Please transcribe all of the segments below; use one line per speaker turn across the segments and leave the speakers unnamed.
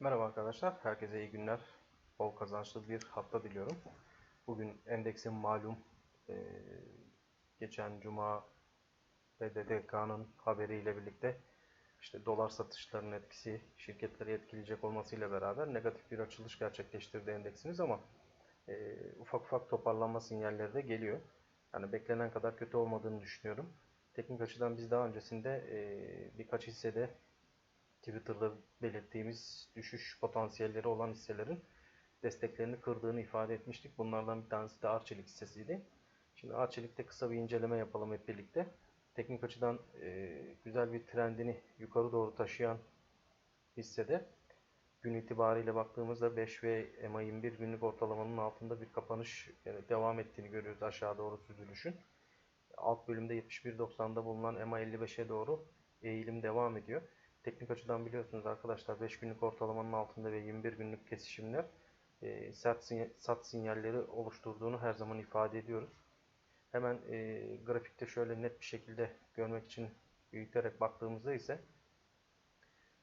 Merhaba arkadaşlar, herkese iyi günler. Bol kazançlı bir hafta diliyorum. Bugün endeksin malum eee, geçen cuma BDDK'nın haberiyle birlikte işte dolar satışlarının etkisi şirketleri etkileyecek olmasıyla beraber negatif bir açılış gerçekleştirdi endeksimiz ama eee, ufak ufak toparlanma sinyalleri de geliyor. Yani beklenen kadar kötü olmadığını düşünüyorum. Teknik açıdan biz daha öncesinde eee, birkaç hissede Twitter'da belirttiğimiz düşüş potansiyelleri olan hisselerin desteklerini kırdığını ifade etmiştik. Bunlardan bir tanesi de Arçelik hissesiydi. Şimdi Arçelik'te kısa bir inceleme yapalım hep birlikte. Teknik açıdan e, güzel bir trendini yukarı doğru taşıyan hissede gün itibariyle baktığımızda 5 ve EMA 21 günlük ortalamanın altında bir kapanış yani devam ettiğini görüyoruz aşağı doğru süzülüşün. Alt bölümde 71.90'da bulunan EMA 55'e doğru eğilim devam ediyor. Teknik açıdan biliyorsunuz arkadaşlar 5 günlük ortalamanın altında ve 21 günlük kesişimler e, sert sinyal, sat sinyalleri oluşturduğunu her zaman ifade ediyoruz. Hemen e, grafikte şöyle net bir şekilde görmek için büyüterek baktığımızda ise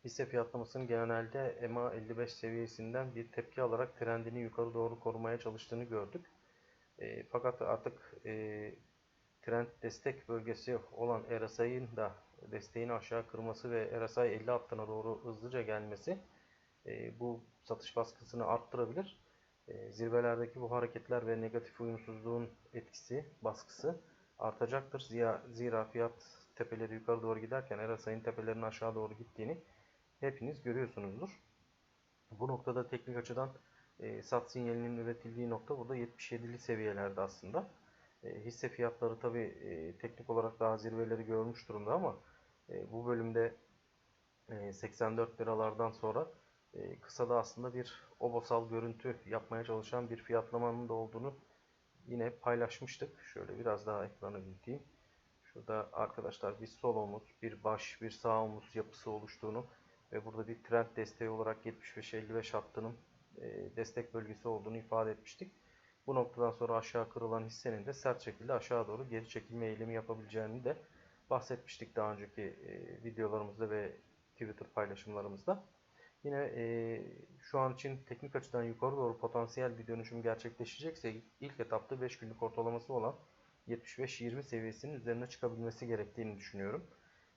hisse fiyatlamasının genelde EMA 55 seviyesinden bir tepki alarak trendini yukarı doğru korumaya çalıştığını gördük. E, fakat artık e, trend destek bölgesi olan RSI'nin da desteğini aşağı kırması ve RSI 50 hattına doğru hızlıca gelmesi e, bu satış baskısını arttırabilir. E, zirvelerdeki bu hareketler ve negatif uyumsuzluğun etkisi, baskısı artacaktır. Zira, zira fiyat tepeleri yukarı doğru giderken RSI'nin tepelerinin aşağı doğru gittiğini hepiniz görüyorsunuzdur. Bu noktada teknik açıdan e, sat sinyalinin üretildiği nokta burada 77'li seviyelerde aslında. E, hisse fiyatları tabi e, teknik olarak daha zirveleri görmüş durumda ama e, bu bölümde e, 84 liralardan sonra e, kısada aslında bir obosal görüntü yapmaya çalışan bir fiyatlamanın da olduğunu yine paylaşmıştık. Şöyle biraz daha ekranı büyüteyim. Şurada arkadaşlar bir sol omuz, bir baş, bir sağ omuz yapısı oluştuğunu ve burada bir trend desteği olarak 75-55 hattının e, destek bölgesi olduğunu ifade etmiştik. Bu noktadan sonra aşağı kırılan hissenin de sert şekilde aşağı doğru geri çekilme eğilimi yapabileceğini de bahsetmiştik daha önceki e, videolarımızda ve Twitter paylaşımlarımızda. Yine e, şu an için teknik açıdan yukarı doğru potansiyel bir dönüşüm gerçekleşecekse ilk etapta 5 günlük ortalaması olan 75-20 seviyesinin üzerine çıkabilmesi gerektiğini düşünüyorum.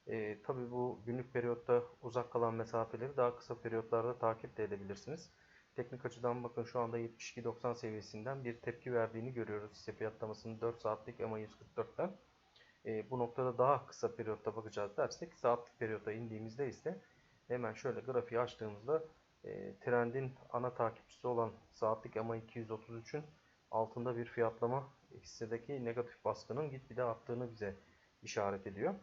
E, Tabi bu günlük periyotta uzak kalan mesafeleri daha kısa periyotlarda takip de edebilirsiniz. Teknik açıdan bakın şu anda 72-90 seviyesinden bir tepki verdiğini görüyoruz hisse fiyatlamasının 4 saatlik EMA 144'ten. E, bu noktada daha kısa periyotta bakacağız dersek saatlik periyotta indiğimizde ise hemen şöyle grafiği açtığımızda e, trendin ana takipçisi olan saatlik EMA 233'ün altında bir fiyatlama hissedeki negatif baskının gitgide arttığını bize işaret ediyor.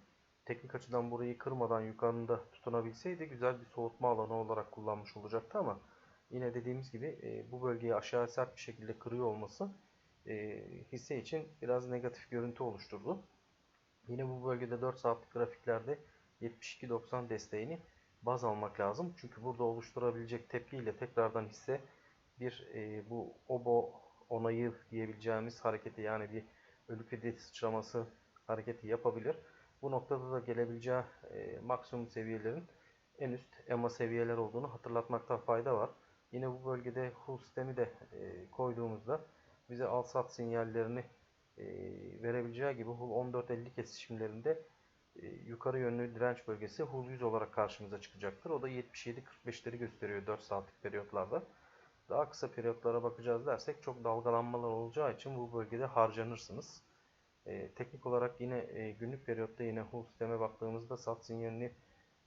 Teknik açıdan burayı kırmadan yukarıda tutunabilseydi güzel bir soğutma alanı olarak kullanmış olacaktı ama yine dediğimiz gibi e, bu bölgeyi aşağı sert bir şekilde kırıyor olması e, hisse için biraz negatif görüntü oluşturdu. Yine bu bölgede 4 saatlik grafiklerde 72.90 desteğini baz almak lazım. Çünkü burada oluşturabilecek tepkiyle tekrardan hisse bir e, bu obo onayı diyebileceğimiz hareketi yani bir ölü kedi sıçraması hareketi yapabilir. Bu noktada da gelebileceği e, maksimum seviyelerin en üst EMA seviyeler olduğunu hatırlatmakta fayda var. Yine bu bölgede hull sistemi de e, koyduğumuzda bize al sat sinyallerini e, verebileceği gibi HUL 1450 kesişimlerinde e, yukarı yönlü direnç bölgesi HUL 100 olarak karşımıza çıkacaktır. O da 77-45'leri gösteriyor 4 saatlik periyotlarda. Daha kısa periyotlara bakacağız dersek çok dalgalanmalar olacağı için bu bölgede harcanırsınız. E, teknik olarak yine e, günlük periyotta yine HUL sisteme baktığımızda sat sinyalini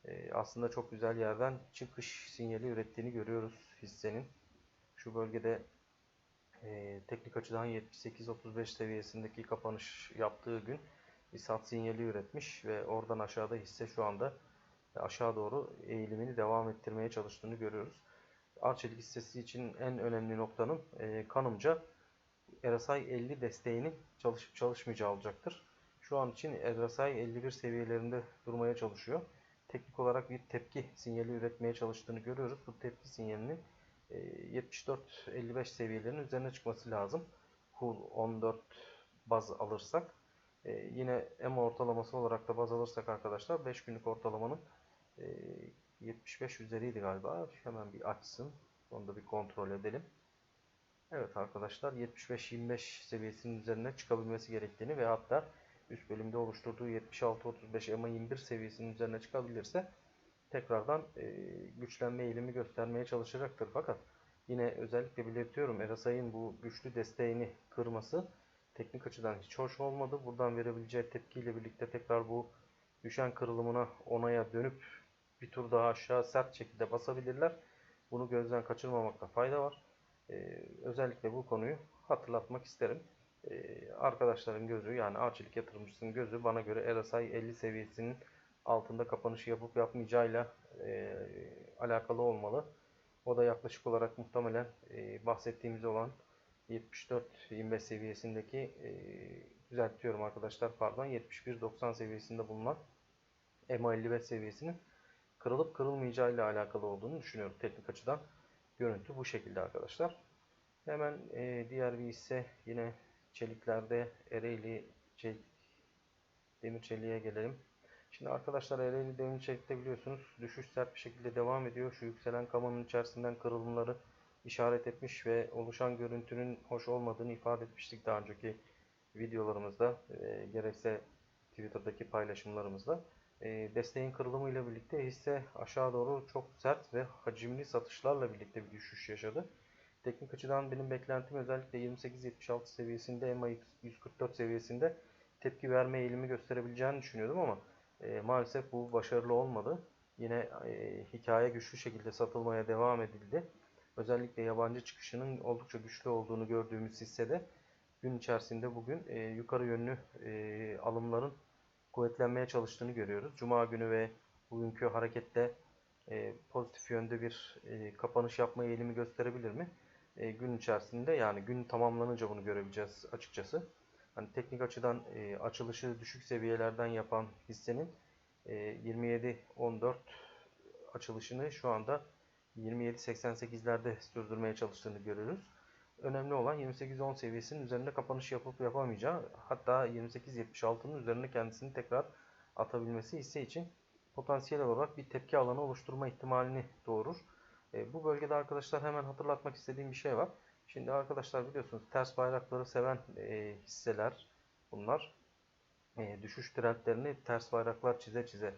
e, aslında çok güzel yerden çıkış sinyali ürettiğini görüyoruz hissenin. Şu bölgede e, teknik açıdan 78-35 seviyesindeki kapanış yaptığı gün bir sat sinyali üretmiş ve oradan aşağıda hisse şu anda aşağı doğru eğilimini devam ettirmeye çalıştığını görüyoruz. Arçelik hissesi için en önemli noktanın e, kanımca RSI 50 desteğinin çalışıp çalışmayacağı olacaktır. Şu an için RSI 51 seviyelerinde durmaya çalışıyor. Teknik olarak bir tepki sinyali üretmeye çalıştığını görüyoruz. Bu tepki sinyalinin 74-55 seviyelerinin üzerine çıkması lazım. HUL 14 baz alırsak. Yine EMA ortalaması olarak da baz alırsak arkadaşlar 5 günlük ortalamanın 75 üzeriydi galiba. Hemen bir açsın. Onu da bir kontrol edelim. Evet arkadaşlar 75-25 seviyesinin üzerine çıkabilmesi gerektiğini ve hatta üst bölümde oluşturduğu 76-35 EMA 21 seviyesinin üzerine çıkabilirse tekrardan e, güçlenme eğilimi göstermeye çalışacaktır. Fakat yine özellikle belirtiyorum Erasay'ın bu güçlü desteğini kırması teknik açıdan hiç hoş olmadı. Buradan verebileceği tepkiyle birlikte tekrar bu düşen kırılımına onaya dönüp bir tur daha aşağı sert şekilde basabilirler. Bunu gözden kaçırmamakta fayda var. Ee, özellikle bu konuyu hatırlatmak isterim. Ee, arkadaşların gözü yani ağaçlık yatırımcısının gözü bana göre RSI 50 seviyesinin altında kapanış yapıp yapmayacağıyla e, alakalı olmalı. O da yaklaşık olarak muhtemelen e, bahsettiğimiz olan 74-25 seviyesindeki e, düzeltiyorum arkadaşlar pardon 71-90 seviyesinde bulunan EMA 55 seviyesinin kırılıp kırılmayacağı ile alakalı olduğunu düşünüyorum teknik açıdan. Görüntü bu şekilde arkadaşlar. Hemen e, diğer bir hisse yine çeliklerde Ereğli çelik, demir çeliğe gelelim. Şimdi arkadaşlar Ereğli demir çelikte biliyorsunuz düşüş sert bir şekilde devam ediyor. Şu yükselen kamanın içerisinden kırılımları işaret etmiş ve oluşan görüntünün hoş olmadığını ifade etmiştik daha önceki videolarımızda e, gerekse Twitter'daki paylaşımlarımızda. E, desteğin kırılımı ile birlikte hisse aşağı doğru çok sert ve hacimli satışlarla birlikte bir düşüş yaşadı. Teknik açıdan benim beklentim özellikle 28-76 seviyesinde EMA 144 seviyesinde tepki verme eğilimi gösterebileceğini düşünüyordum ama e, maalesef bu başarılı olmadı. Yine e, hikaye güçlü şekilde satılmaya devam edildi. Özellikle yabancı çıkışının oldukça güçlü olduğunu gördüğümüz hissede gün içerisinde bugün e, yukarı yönlü e, alımların kuvvetlenmeye çalıştığını görüyoruz. Cuma günü ve bugünkü harekette e, pozitif yönde bir e, kapanış yapma eğilimi gösterebilir mi? E, gün içerisinde yani gün tamamlanınca bunu görebileceğiz açıkçası. Hani teknik açıdan e, açılışı düşük seviyelerden yapan hissenin e, 27-14 açılışını şu anda 27.88'lerde sürdürmeye çalıştığını görüyoruz. Önemli olan 28-10 seviyesinin üzerinde kapanış yapıp yapamayacağı hatta 28-76'nın üzerine kendisini tekrar atabilmesi hisse için potansiyel olarak bir tepki alanı oluşturma ihtimalini doğurur. E, bu bölgede arkadaşlar hemen hatırlatmak istediğim bir şey var. Şimdi arkadaşlar biliyorsunuz ters bayrakları seven e, hisseler bunlar. E, düşüş trendlerini ters bayraklar çize çize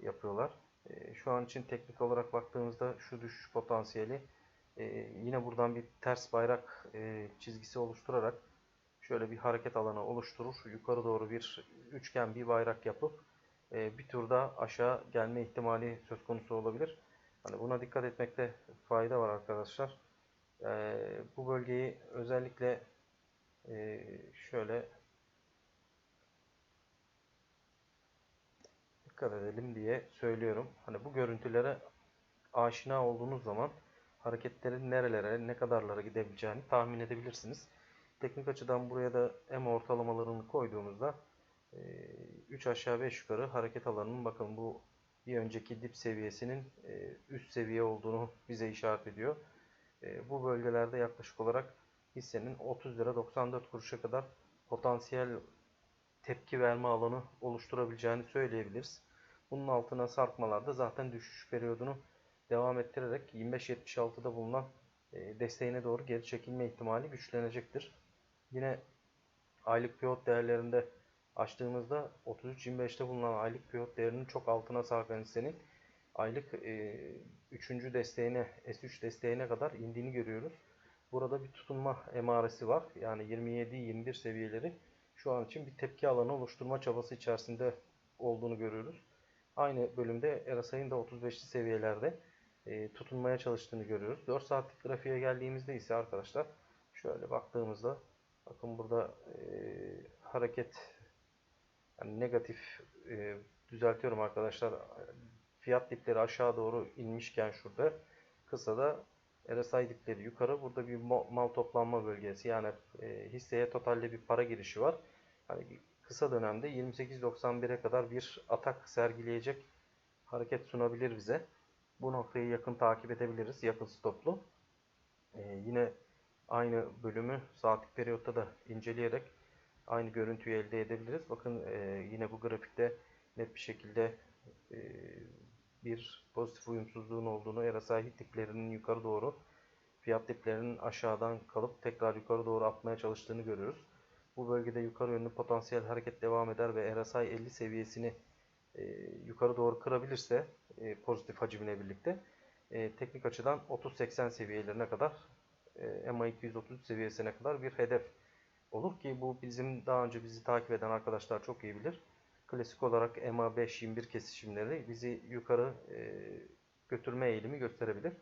yapıyorlar. E, şu an için teknik olarak baktığımızda şu düşüş potansiyeli e, yine buradan bir ters bayrak e, çizgisi oluşturarak şöyle bir hareket alanı oluşturur. Yukarı doğru bir üçgen bir bayrak yapıp e, bir turda aşağı gelme ihtimali söz konusu olabilir. Hani buna dikkat etmekte fayda var arkadaşlar. E, bu bölgeyi özellikle e, şöyle dikkat edelim diye söylüyorum. Hani bu görüntülere aşina olduğunuz zaman hareketlerin nerelere, ne kadarlara gidebileceğini tahmin edebilirsiniz. Teknik açıdan buraya da M ortalamalarını koyduğumuzda 3 aşağı 5 yukarı hareket alanının bakın bu bir önceki dip seviyesinin üst seviye olduğunu bize işaret ediyor. Bu bölgelerde yaklaşık olarak hissenin 30 lira 94 kuruşa kadar potansiyel tepki verme alanı oluşturabileceğini söyleyebiliriz. Bunun altına sarkmalarda zaten düşüş periyodunu devam ettirerek 25.76'da bulunan e, desteğine doğru geri çekilme ihtimali güçlenecektir. Yine aylık pivot değerlerinde açtığımızda 33.25'te bulunan aylık pivot değerinin çok altına sarkan hissenin aylık e, 3. desteğine S3 desteğine kadar indiğini görüyoruz. Burada bir tutunma emaresi var. Yani 27-21 seviyeleri şu an için bir tepki alanı oluşturma çabası içerisinde olduğunu görüyoruz. Aynı bölümde RSI'nin da 35'li seviyelerde e, tutunmaya çalıştığını görüyoruz. 4 saatlik grafiğe geldiğimizde ise arkadaşlar şöyle baktığımızda bakın burada e, hareket yani negatif e, düzeltiyorum arkadaşlar fiyat dipleri aşağı doğru inmişken şurada kısa da RSI dipleri yukarı. Burada bir mal toplanma bölgesi yani e, hisseye totalde bir para girişi var. Hani kısa dönemde 28.91'e kadar bir atak sergileyecek hareket sunabilir bize. Bu noktayı yakın takip edebiliriz. Yakın stoplu. Ee, yine aynı bölümü saatlik periyotta da inceleyerek aynı görüntüyü elde edebiliriz. Bakın e, yine bu grafikte net bir şekilde e, bir pozitif uyumsuzluğun olduğunu, RSI diplerinin yukarı doğru, fiyat diplerinin aşağıdan kalıp tekrar yukarı doğru atmaya çalıştığını görüyoruz. Bu bölgede yukarı yönlü potansiyel hareket devam eder ve RSI 50 seviyesini e, yukarı doğru kırabilirse e, pozitif hacimle birlikte e, teknik açıdan 30-80 seviyelerine kadar e, MA 230 seviyesine kadar bir hedef olur ki bu bizim daha önce bizi takip eden arkadaşlar çok iyi bilir. Klasik olarak MA5-21 kesişimleri bizi yukarı e, götürme eğilimi gösterebilir.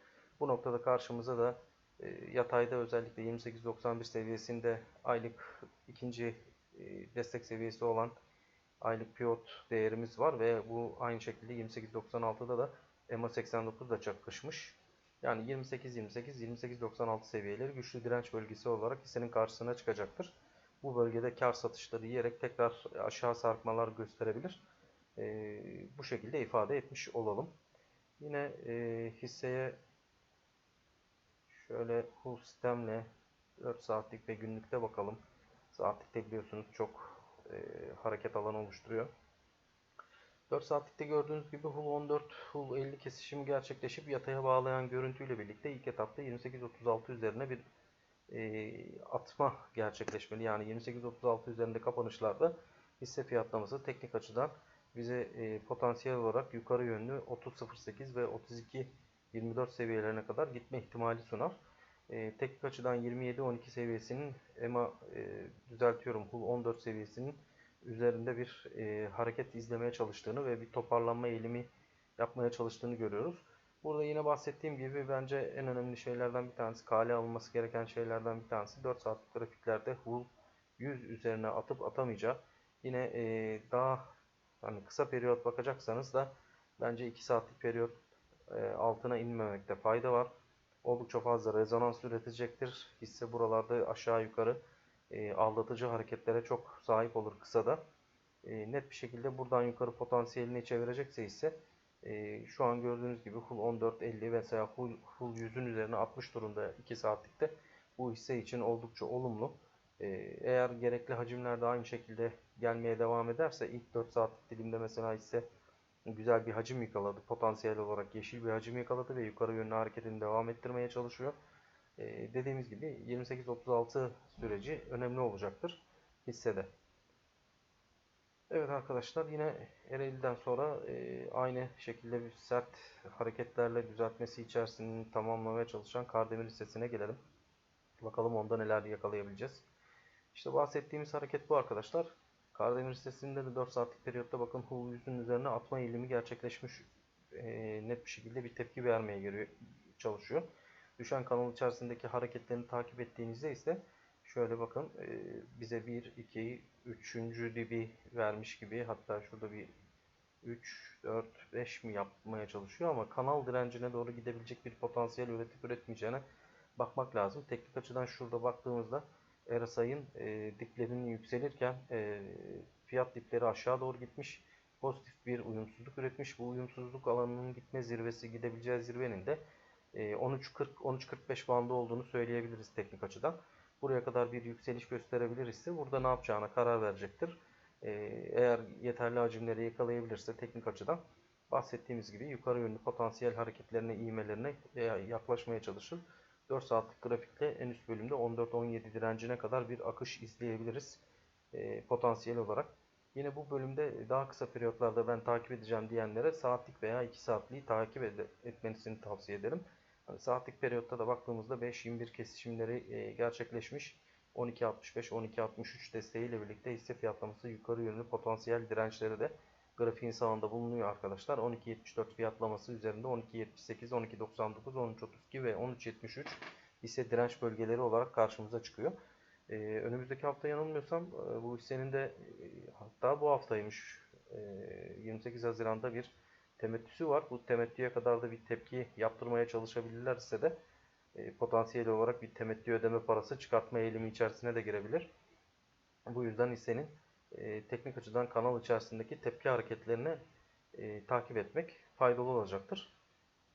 Bu noktada karşımıza da e, yatayda özellikle 28.91 seviyesinde aylık ikinci e, destek seviyesi olan aylık pivot değerimiz var ve bu aynı şekilde 28.96'da da EMA 89 da çakışmış. Yani 28-28-28-96 seviyeleri güçlü direnç bölgesi olarak hissenin karşısına çıkacaktır. Bu bölgede kar satışları yiyerek tekrar aşağı sarkmalar gösterebilir. E, bu şekilde ifade etmiş olalım. Yine e, hisseye şöyle full sistemle 4 saatlik ve günlükte bakalım. Saatlikte biliyorsunuz çok e, hareket alanı oluşturuyor. 4 saatlikte gördüğünüz gibi Hull 14, Hull 50 kesişimi gerçekleşip yataya bağlayan görüntüyle birlikte ilk etapta 28.36 üzerine bir e, atma gerçekleşmeli. Yani 28.36 üzerinde kapanışlarda hisse fiyatlaması teknik açıdan bize e, potansiyel olarak yukarı yönlü 30.08 ve 32.24 seviyelerine kadar gitme ihtimali sunar. E, teknik açıdan 27.12 seviyesinin EMA e, düzeltiyorum Hull 14 seviyesinin üzerinde bir e, hareket izlemeye çalıştığını ve bir toparlanma eğilimi yapmaya çalıştığını görüyoruz. Burada yine bahsettiğim gibi bence en önemli şeylerden bir tanesi, kale alınması gereken şeylerden bir tanesi 4 saatlik grafiklerde Hull 100 üzerine atıp atamayacağı. Yine e, daha hani kısa periyot bakacaksanız da bence 2 saatlik periyot e, altına inmemekte fayda var. Oldukça fazla rezonans üretecektir. Hisse buralarda aşağı yukarı e, aldatıcı hareketlere çok sahip olur kısada. E, net bir şekilde buradan yukarı potansiyelini çevirecekse ise e, şu an gördüğünüz gibi full 14.50 veya full, full 100'ün üzerine 60 durumda 2 saatlikte bu hisse için oldukça olumlu. E, eğer gerekli hacimler de aynı şekilde gelmeye devam ederse ilk 4 saatlik dilimde mesela hisse güzel bir hacim yakaladı. Potansiyel olarak yeşil bir hacim yakaladı ve yukarı yönlü hareketini devam ettirmeye çalışıyor. Ee, dediğimiz gibi 28-36 süreci önemli olacaktır hissede. Evet arkadaşlar yine Ereğli'den sonra e, aynı şekilde bir sert hareketlerle düzeltmesi içerisini tamamlamaya çalışan Kardemir hissesine gelelim. Bakalım onda neler yakalayabileceğiz. İşte bahsettiğimiz hareket bu arkadaşlar. Kardemir hissesinde de 4 saatlik periyotta bakın Hull 100'ün üzerine atma eğilimi gerçekleşmiş. E, net bir şekilde bir tepki vermeye geliyor, çalışıyor. Düşen kanal içerisindeki hareketlerini takip ettiğinizde ise şöyle bakın e, bize 1, 2, 3. dibi vermiş gibi hatta şurada bir 3, 4, 5 mi yapmaya çalışıyor ama kanal direncine doğru gidebilecek bir potansiyel üretip üretmeyeceğine bakmak lazım. Teknik açıdan şurada baktığımızda RSI'ın e, diplerinin yükselirken e, fiyat dipleri aşağı doğru gitmiş. Pozitif bir uyumsuzluk üretmiş. Bu uyumsuzluk alanının gitme zirvesi gidebileceği zirvenin de 13.40-13.45 e, bandı olduğunu söyleyebiliriz teknik açıdan. Buraya kadar bir yükseliş gösterebilirse burada ne yapacağına karar verecektir. E, eğer yeterli hacimleri yakalayabilirse teknik açıdan bahsettiğimiz gibi yukarı yönlü potansiyel hareketlerine, iğmelerine yaklaşmaya çalışır. 4 saatlik grafikte en üst bölümde 14-17 direncine kadar bir akış izleyebiliriz e, potansiyel olarak. Yine bu bölümde daha kısa periyotlarda ben takip edeceğim diyenlere saatlik veya 2 saatliği takip etmenisini tavsiye ederim. Hani saatlik periyotta da baktığımızda 5-21 kesişimleri e, gerçekleşmiş. 12.65-12.63 desteğiyle birlikte hisse fiyatlaması yukarı yönlü potansiyel dirençleri de grafiğin sağında bulunuyor arkadaşlar. 12.74 fiyatlaması üzerinde 12.78, 12.99, 13.32 ve 13.73 hisse direnç bölgeleri olarak karşımıza çıkıyor. Ee, önümüzdeki hafta yanılmıyorsam e, bu hissenin de e, hatta bu haftaymış e, 28 Haziran'da bir temettüsü var. Bu temettüye kadar da bir tepki yaptırmaya çalışabilirlerse de e, potansiyel olarak bir temettü ödeme parası çıkartma eğilimi içerisine de girebilir. Bu yüzden hissenin e, teknik açıdan kanal içerisindeki tepki hareketlerini e, takip etmek faydalı olacaktır.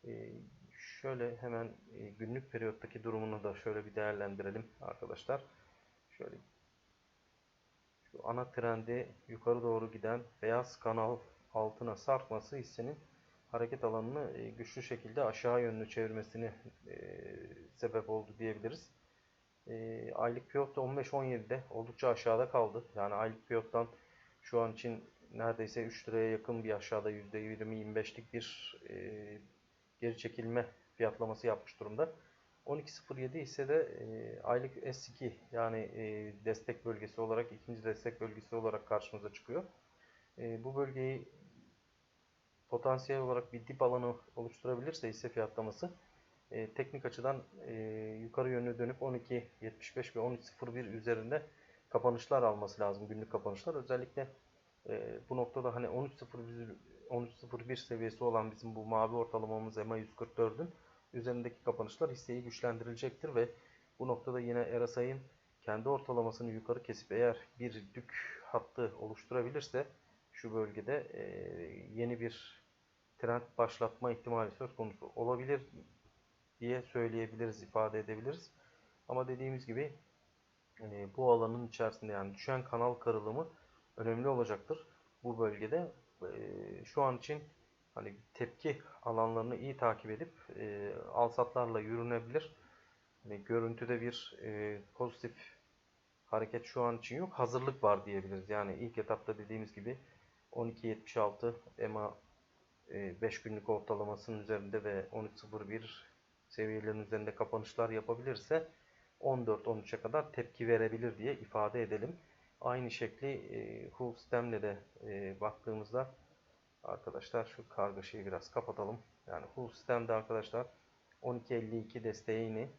E, şöyle hemen e, günlük periyottaki durumunu da şöyle bir değerlendirelim arkadaşlar. Şöyle şu ana trendi yukarı doğru giden beyaz kanal altına sarkması hissenin hareket alanını e, güçlü şekilde aşağı yönlü çevirmesini e, sebep oldu diyebiliriz. E, aylık piyot 15-17'de oldukça aşağıda kaldı. Yani aylık piyottan şu an için neredeyse 3 liraya yakın bir aşağıda %20-25'lik bir geri çekilme fiyatlaması yapmış durumda. 12.07 ise de e, aylık S2 yani e, destek bölgesi olarak ikinci destek bölgesi olarak karşımıza çıkıyor. E, bu bölgeyi potansiyel olarak bir dip alanı oluşturabilirse hisse fiyatlaması e, teknik açıdan e, yukarı yönlü dönüp 12.75 ve 13.01 üzerinde kapanışlar alması lazım günlük kapanışlar. Özellikle e, bu noktada hani 13.01 13.01 seviyesi olan bizim bu mavi ortalamamız EMA 144'ün üzerindeki kapanışlar hisseyi güçlendirecektir ve bu noktada yine RSI'nin kendi ortalamasını yukarı kesip eğer bir dük hattı oluşturabilirse şu bölgede e, yeni bir trend başlatma ihtimali söz konusu olabilir diye söyleyebiliriz, ifade edebiliriz. Ama dediğimiz gibi e, bu alanın içerisinde yani düşen kanal kırılımı önemli olacaktır bu bölgede. E, şu an için hani tepki alanlarını iyi takip edip e, alsatlarla yürünebilir. Hani görüntüde bir pozitif hareket şu an için yok. Hazırlık var diyebiliriz. Yani ilk etapta dediğimiz gibi 12.76 EMA 5 günlük ortalamasının üzerinde ve 13.01 seviyelerinin üzerinde kapanışlar yapabilirse 14-13'e kadar tepki verebilir diye ifade edelim. Aynı şekli e, Hull Stem'le de e, baktığımızda arkadaşlar şu kargaşayı biraz kapatalım. Yani Hull Stem'de arkadaşlar 12.52 desteğini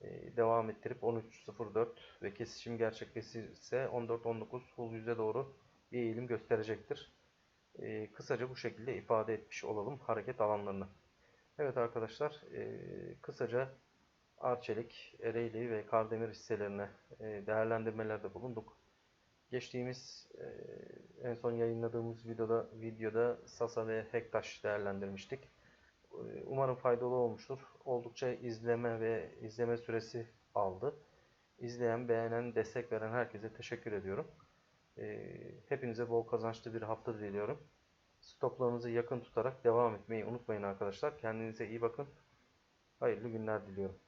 e, devam ettirip 13.04 ve kesişim gerçekleşirse 14.19 Hull yüze doğru bir eğilim gösterecektir. E, kısaca bu şekilde ifade etmiş olalım hareket alanlarını. Evet arkadaşlar e, kısaca Arçelik, Ereğli ve Kardemir hisselerine e, değerlendirmelerde bulunduk. Geçtiğimiz e, en son yayınladığımız videoda videoda Sasa ve Hektaş değerlendirmiştik. E, umarım faydalı olmuştur. Oldukça izleme ve izleme süresi aldı. İzleyen, beğenen, destek veren herkese teşekkür ediyorum. E, hepinize bol kazançlı bir hafta diliyorum. Stoplarınızı yakın tutarak devam etmeyi unutmayın arkadaşlar. Kendinize iyi bakın. Hayırlı günler diliyorum.